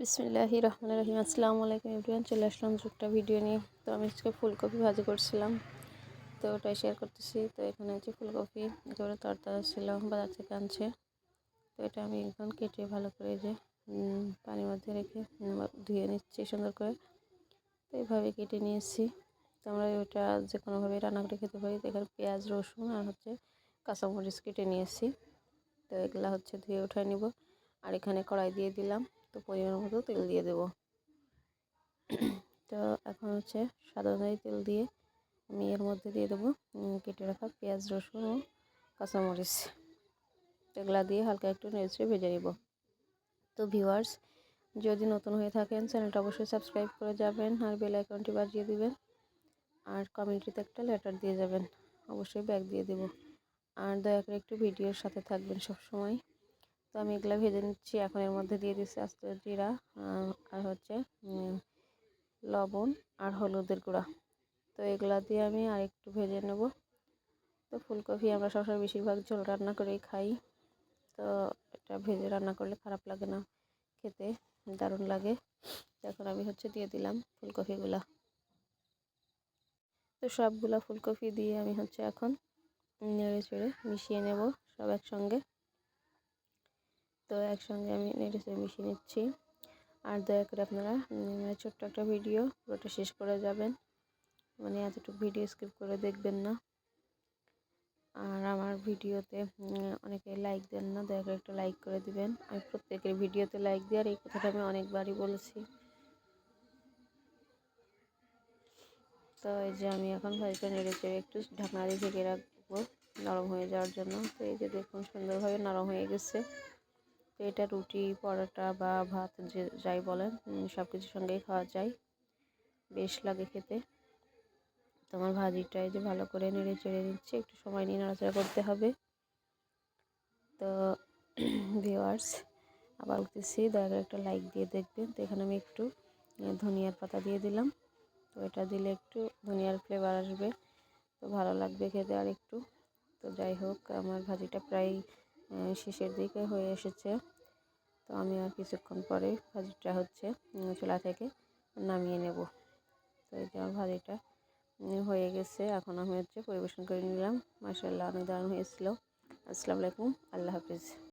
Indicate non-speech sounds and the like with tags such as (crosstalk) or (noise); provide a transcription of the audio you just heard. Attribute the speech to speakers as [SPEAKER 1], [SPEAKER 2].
[SPEAKER 1] বিসমিল্লাহি রহমান রহিম। আসসালামু আলাইকুম এভরিওয়ান, চলে আসলাম একটা ভিডিও নিয়ে। তো আমি আজকে ফুলকপি ভাজি করছিলাম, তো ওটাই শেয়ার করতেছি। তো এখানে হচ্ছে ফুলকপি একেবারে তরতাজা ছিল, বাজার থেকে আনছে। তো এটা আমি একদম কেটে ভালো করে যে পানির মধ্যে রেখে ধুয়ে নিচ্ছি সুন্দর করে। তো এইভাবে কেটে নিয়েছি। তো আমরা ওটা যে কোনোভাবে রান্না করে খেতে পারি। তো এখানে পেঁয়াজ, রসুন আর হচ্ছে কাঁচামরিচ কেটে নিয়েছি। তো এগুলা হচ্ছে ধুয়ে উঠায় নিব। আর এখানে কড়াই দিয়ে দিলাম। তো পরিমাণ মতো তেল দিয়ে দেব। তো এখন হচ্ছে অনুযায়ী তেল দিয়ে আমি এর মধ্যে দিয়ে দেবো কেটে রাখা পেঁয়াজ, রসুন ও কাঁচামরিচ। এগুলা দিয়ে হালকা একটু নেড়ে ভেজে নেব। তো ভিউয়ার্স, যদি নতুন হয়ে থাকেন, চ্যানেলটা অবশ্যই সাবস্ক্রাইব করে যাবেন আর বেল আইকনটি বাজিয়ে দিবেন। আর কমেন্টটিতে একটা লেটার দিয়ে যাবেন, অবশ্যই ব্যাগ দিয়ে দেব। আর দয়া করে একটু ভিডিওর সাথে থাকবেন সব সময় তো আমি এগুলো ভেজে নিচ্ছি, এখন এর মধ্যে দিয়ে দিচ্ছি আস্তে জিরা আর হচ্ছে লবণ আর হলুদের গুঁড়া। তো এগুলা দিয়ে আমি আর একটু ভেজে নেব। তো ফুলকপি আমরা সবসময় বেশিরভাগ ঝোল রান্না করেই খাই। তো এটা ভেজে রান্না করলে খারাপ লাগে না, খেতে দারুণ লাগে। এখন আমি হচ্ছে দিয়ে দিলাম ফুলকপিগুলা। তো সবগুলা ফুলকপি দিয়ে আমি হচ্ছে এখন নেড়ে চেড়ে মিশিয়ে নেব সব একসঙ্গে। তো একসঙ্গে আমি নেড়ে মিশিয়ে নিচ্ছি। আর দয়া করে আপনারা ছোট্ট একটা ভিডিও পুরোটা শেষ করে যাবেন। মানে এতটুকু ভিডিও স্কিপ করে দেখবেন না। আর আমার ভিডিওতে অনেকে লাইক দেন না, দয়া করে একটু লাইক করে দিবেন। আমি প্রত্যেকের ভিডিওতে লাইক দিই আর এই কথাটা আমি অনেকবারই বলেছি। তো এই যে আমি এখন ভাইকে নেড়ে একটু ঢাকনা দিয়ে ঢেকে রাখব, নরম হয়ে যাওয়ার জন্য। তো এই যে দেখুন সুন্দরভাবে নরম হয়ে গেছে। তো এটা রুটি, পরোটা বা ভাত যে যাই বলেন সব কিছুর সঙ্গেই খাওয়া যায়। বেশ লাগে খেতে। তোমার ভাজিটাই যে ভালো করে নেড়ে চেড়ে দিচ্ছি একটু সময় নিয়ে নাড়াচাড়া করতে হবে। তো (clears throat) ভিওয়ার্স আবার উঠতেছি, দয়া করে একটা লাইক দিয়ে দেখবেন। তো এখানে আমি একটু ধনিয়ার পাতা দিয়ে দিলাম। তো এটা দিলে একটু ধনিয়ার ফ্লেভার আসবে। তো ভালো লাগবে খেতে আর একটু তো যাই হোক, আমার ভাজিটা প্রায় শেষের দিকে হয়ে এসেছে। তো আমি আর কিছুক্ষণ পরে ভাজিটা হচ্ছে চুলা থেকে নামিয়ে নেব। তো এই যে আমার ভাজিটা হয়ে গেছে। এখন আমি হচ্ছে পরিবেশন করে নিলাম। মার্শাল্লাহ অনেক দারুণ হয়েছিল। আসসালামু আলাইকুম। আল্লাহ হাফিজ।